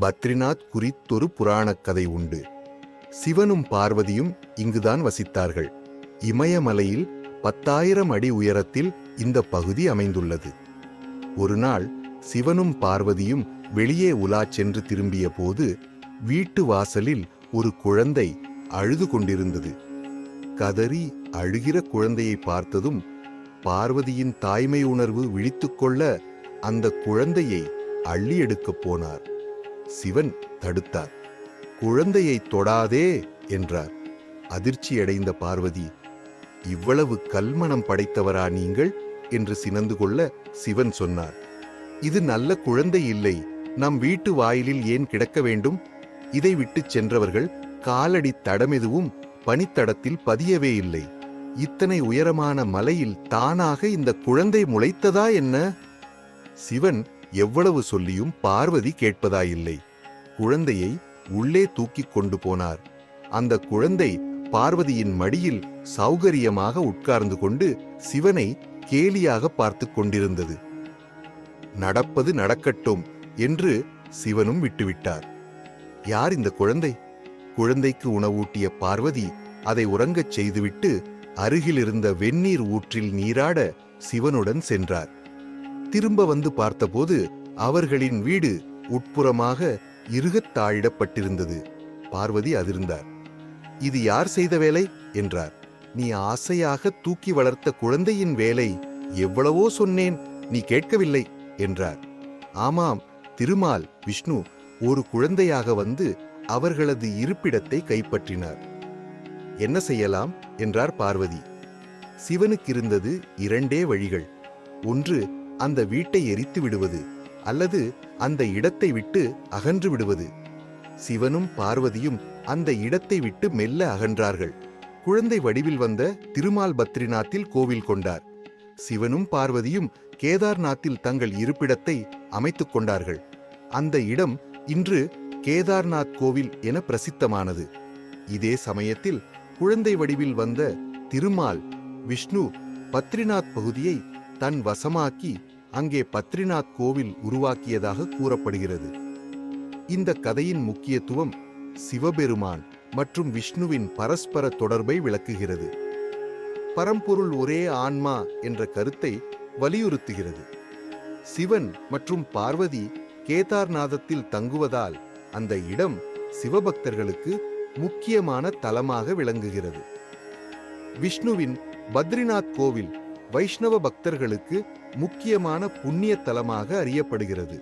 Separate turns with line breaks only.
பத்ரிநாத் குறித்தொரு புராணக் கதை உண்டு. சிவனும் பார்வதியும் இங்குதான் வசித்தார்கள். இமயமலையில் பத்தாயிரம் அடி உயரத்தில் இந்த பகுதி அமைந்துள்ளது. ஒரு நாள் சிவனும் பார்வதியும் வெளியே உலாச் சென்று திரும்பிய போது வீட்டு வாசலில் ஒரு குழந்தை அழுது கொண்டிருந்தது. கதறி அழுகிற குழந்தையை பார்த்ததும் பார்வதியின் தாய்மை உணர்வு விழித்துக்கொள்ள அந்த குழந்தையை அள்ளி எடுக்கப் போனார். சிவன் தடுத்தார். குழந்தையை தொடாதே என்றார். அதிர்ச்சியடைந்த பார்வதி இவ்வளவு கல்மணம் படைத்தவரா நீங்கள்? என்று சினந்து கொள்ள சிவன் சொன்னார். இது நல்ல குழந்தை இல்லை. நம் வீட்டு வாயிலில் ஏன் கிடக்க வேண்டும்? இதை விட்டுச் சென்றவர்கள் காலடி தடமெதுவும் பனித்தடத்தில் பதியவே இல்லை. இத்தனை உயரமான மலையில் தானாக இந்த குழந்தை முளைத்ததா என்ன? சிவன் எவ்வளவு சொல்லியும் பார்வதி கேட்பதாயில்லை. குழந்தையை உள்ளே தூக்கிக் கொண்டு போனார். அந்த குழந்தை பார்வதியின் மடியில் சௌகரியமாக உட்கார்ந்து கொண்டு சிவனை கேலியாக பார்த்து கொண்டிருந்தது. நடப்பது நடக்கட்டும் என்று சிவனும் விட்டுவிட்டார். யார் இந்த குழந்தை? குழந்தைக்கு உணவூட்டிய பார்வதி அதை உறங்கச் செய்துவிட்டு அருகிலிருந்த வெந்நீர் ஊற்றில் நீராட சிவனுடன் சென்றார். திரும்ப வந்து பார்த்தபோது அவர்களின் வீடு உட்புறமாக இருகத்தாழிடப்பட்டிருந்தது பார்வதி அதிர்ந்தார். இது யார் செய்த வேலை? என்றார். நீ ஆசையாக தூக்கி வளர்த்த குழந்தையின் வேலை எவ்வளவோ சொன்னேன். நீ கேட்கவில்லை என்றார். ஆமாம் திருமால் விஷ்ணு ஒரு குழந்தையாக வந்து அவர்களது இருப்பிடத்தை கைப்பற்றினார். என்ன செய்யலாம்? என்றார் பார்வதி. சிவனுக்கு இருந்தது இரண்டே வழிகள். ஒன்று அந்த வீட்டை எரித்து விடுவது அல்லது அந்த இடத்தை விட்டு அகன்று விடுவது. சிவனும் பார்வதியும் அந்த இடத்தை விட்டு மெல்ல அகன்றார்கள். குழந்தை வடிவில் வந்த திருமால் பத்ரிநாத்தில் கோவில் கொண்டார். சிவனும் பார்வதியும் கேதார்நாத்தில் தங்கள் இருப்பிடத்தை அமைத்துக் கொண்டார்கள். அந்த இடம் இன்று கேதார்நாத் கோவில் என பிரசித்தமானது. இதே சமயத்தில் குழந்தை வடிவில் வந்த திருமால் விஷ்ணு பத்ரிநாத் பகுதியை தன் வசமாக்கி அங்கே பத்ரிநாத் கோவில் உருவாக்கியதாக கூறப்படுகிறது. இந்த கதையின் முக்கியத்துவம் சிவபெருமான் மற்றும் விஷ்ணுவின் பரஸ்பர தொடர்பை விளக்குகிறது. பரம்பொருள் ஒரே ஆன்மா என்ற கருத்தை வலியுறுத்துகிறது. சிவன் மற்றும் பார்வதி கேதார்நாதத்தில் தங்குவதால் அந்த இடம் சிவபக்தர்களுக்கு முக்கியமான தலமாக விளங்குகிறது. விஷ்ணுவின் பத்ரிநாத் கோவில் வைஷ்ணவ பக்தர்களுக்கு முக்கியமான புண்ணிய தலமாக அறியப்படுகிறது.